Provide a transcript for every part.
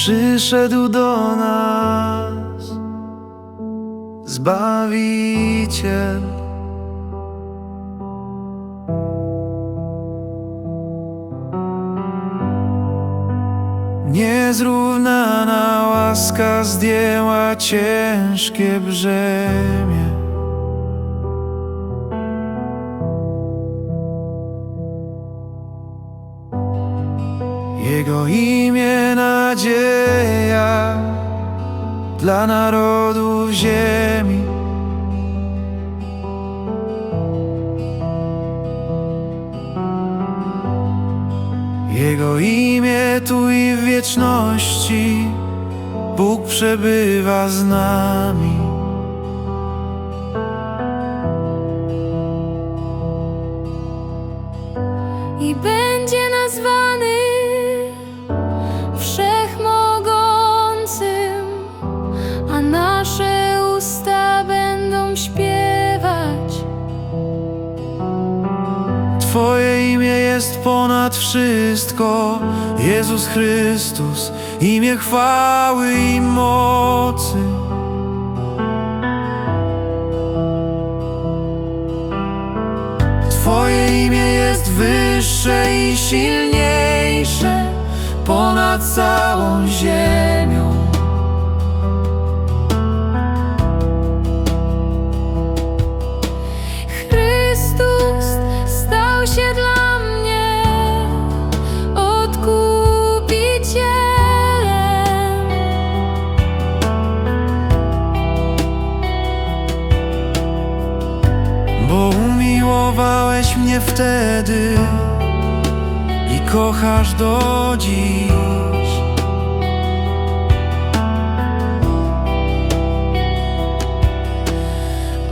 przyszedł do nas Zbawiciel. Niezrównana łaska zdjęła ciężkie brzemię. Jego imię nadzieja dla narodów ziemi. Jego imię tu i w wieczności Bóg przebywa z nami. i będzie nazwany wszystko, Jezus Chrystus, imię chwały i mocy. Twoje imię jest wyższe i silniejsze ponad całą ziemią. Umiłowałeś mnie wtedy i kochasz do dziś.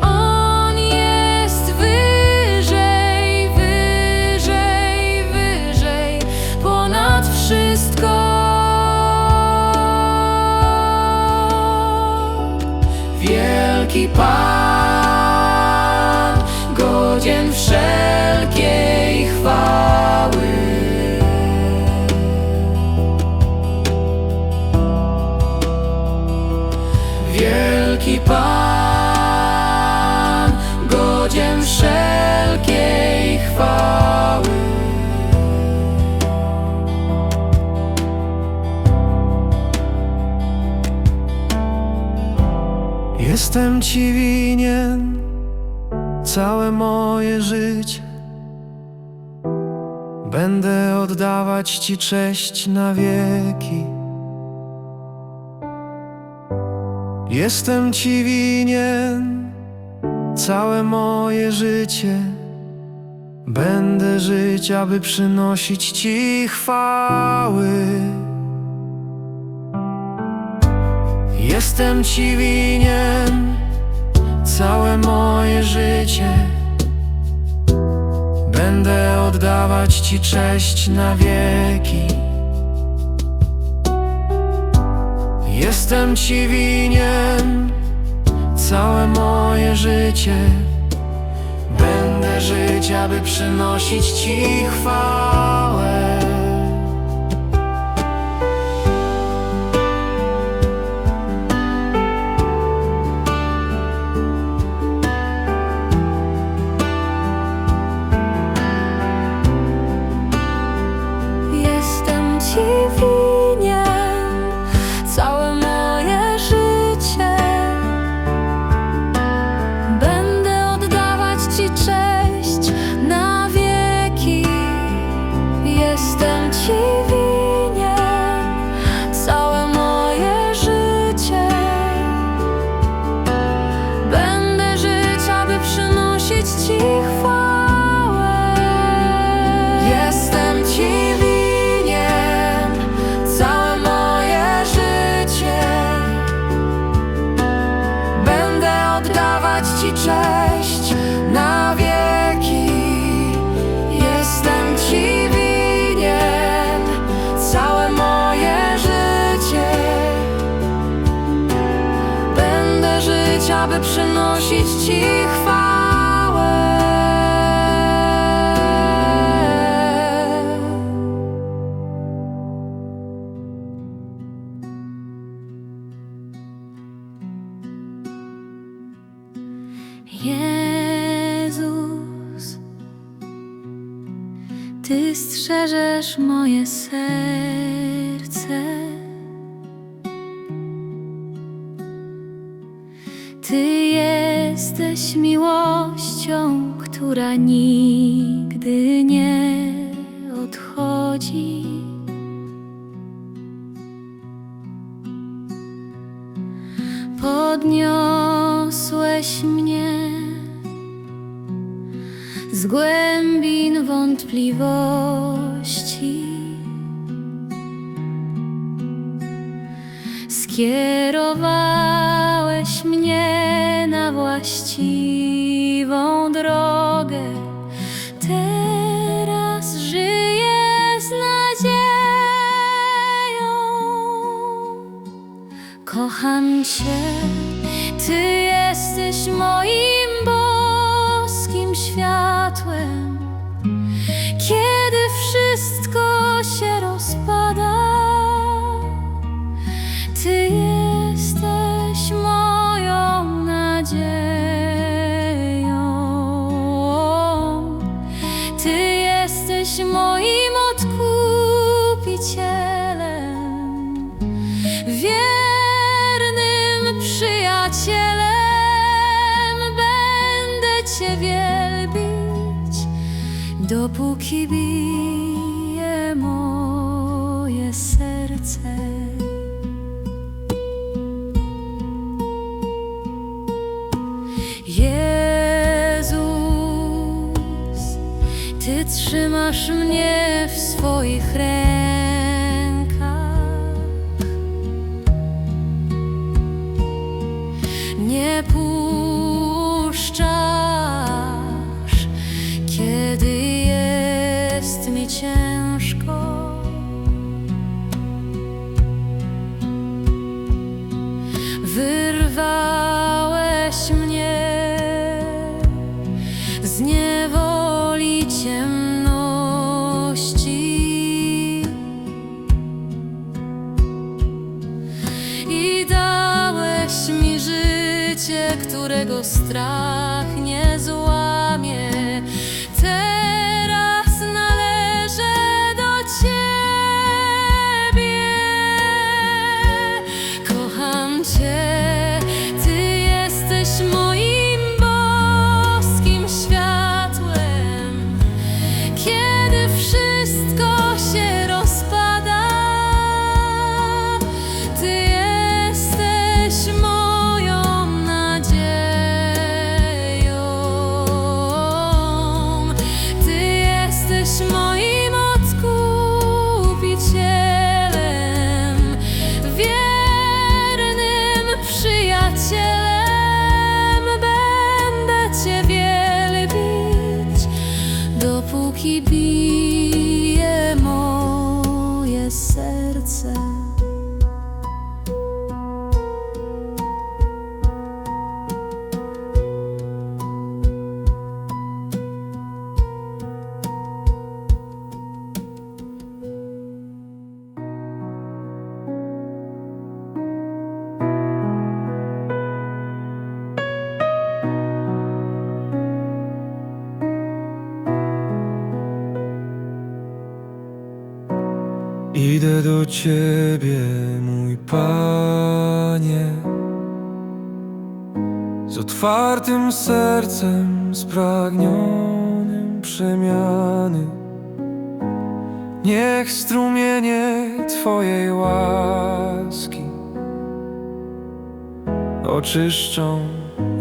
On jest wyżej, wyżej, wyżej ponad wszystko. Wielki Pan, godzien wszelkiej chwały. Wielki Pan, godzien wszelkiej chwały. Jestem Ci winien całe moje życie. Będę oddawać Ci cześć na wieki. Jestem Ci winien całe moje życie. Będę żyć, aby przynosić Ci chwały. Jestem Ci winien całe moje życie. Będę oddawać Ci cześć na wieki. Jestem Ci winien całe moje życie. Będę żyć, aby przynosić Ci chwałę. Cześć na wieki. Jestem Ci winien całe moje życie. Będę żyć, aby przynosić Ci chwałę. Jezus, Ty strzeżesz moje serce. Ty jesteś miłością, która nigdy nie odchodzi. Podniosłeś z głębin wątpliwości. Skierowałeś mnie na właściwą drogę. Teraz żyję z nadzieją. Kocham Cię, Ty jesteś moim serce. Jezus, Ty trzymasz mnie w swoich rękach. nie puszczasz, kiedy jest mi ciężko. Którego strach nie złamie. He'd be. Idę do Ciebie, mój Panie, z otwartym sercem, spragnionym przemiany. Niech strumienie Twojej łaski oczyszczą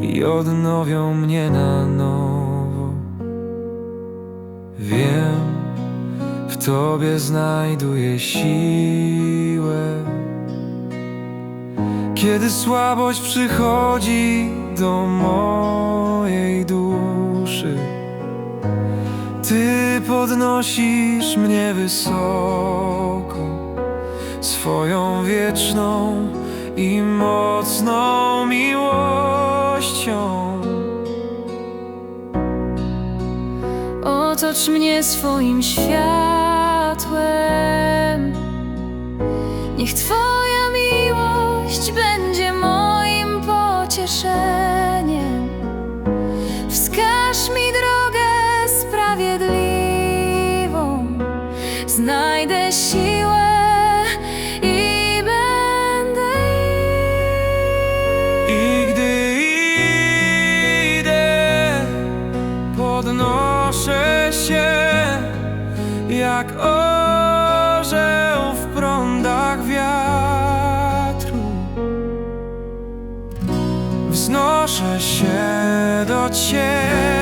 i odnowią mnie na nowo. Wiem, w Tobie znajduję siłę. Kiedy słabość przychodzi do mojej duszy, Ty podnosisz mnie wysoko swoją wieczną i mocną miłością. Otocz mnie swoim światłem. Niech Twoja orzeł w prądach wiatru. Wznoszę się do Ciebie.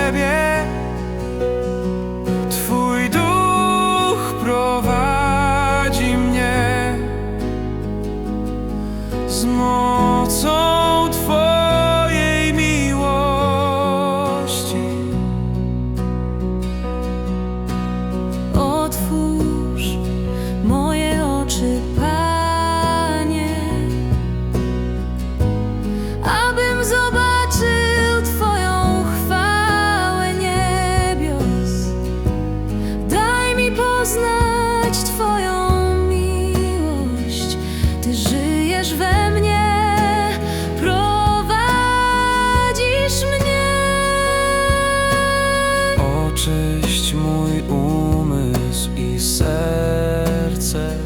Oczyść mój umysł i serce.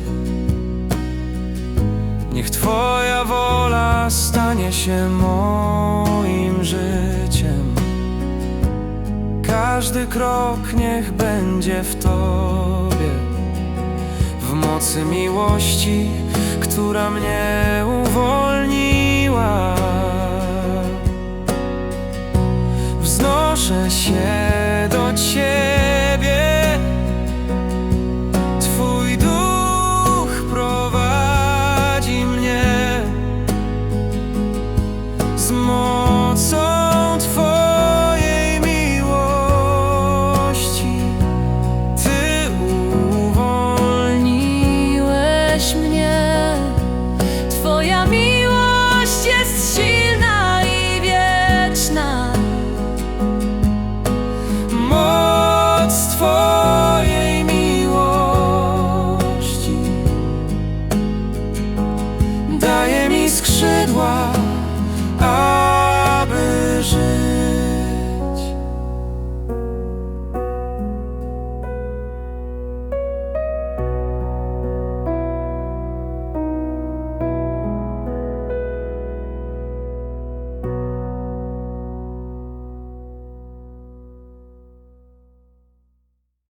Niech Twoja wola stanie się moim życiem. Każdy krok niech będzie w Tobie, w mocy miłości, która mnie uwolniła. Wznoszę się do Ciebie.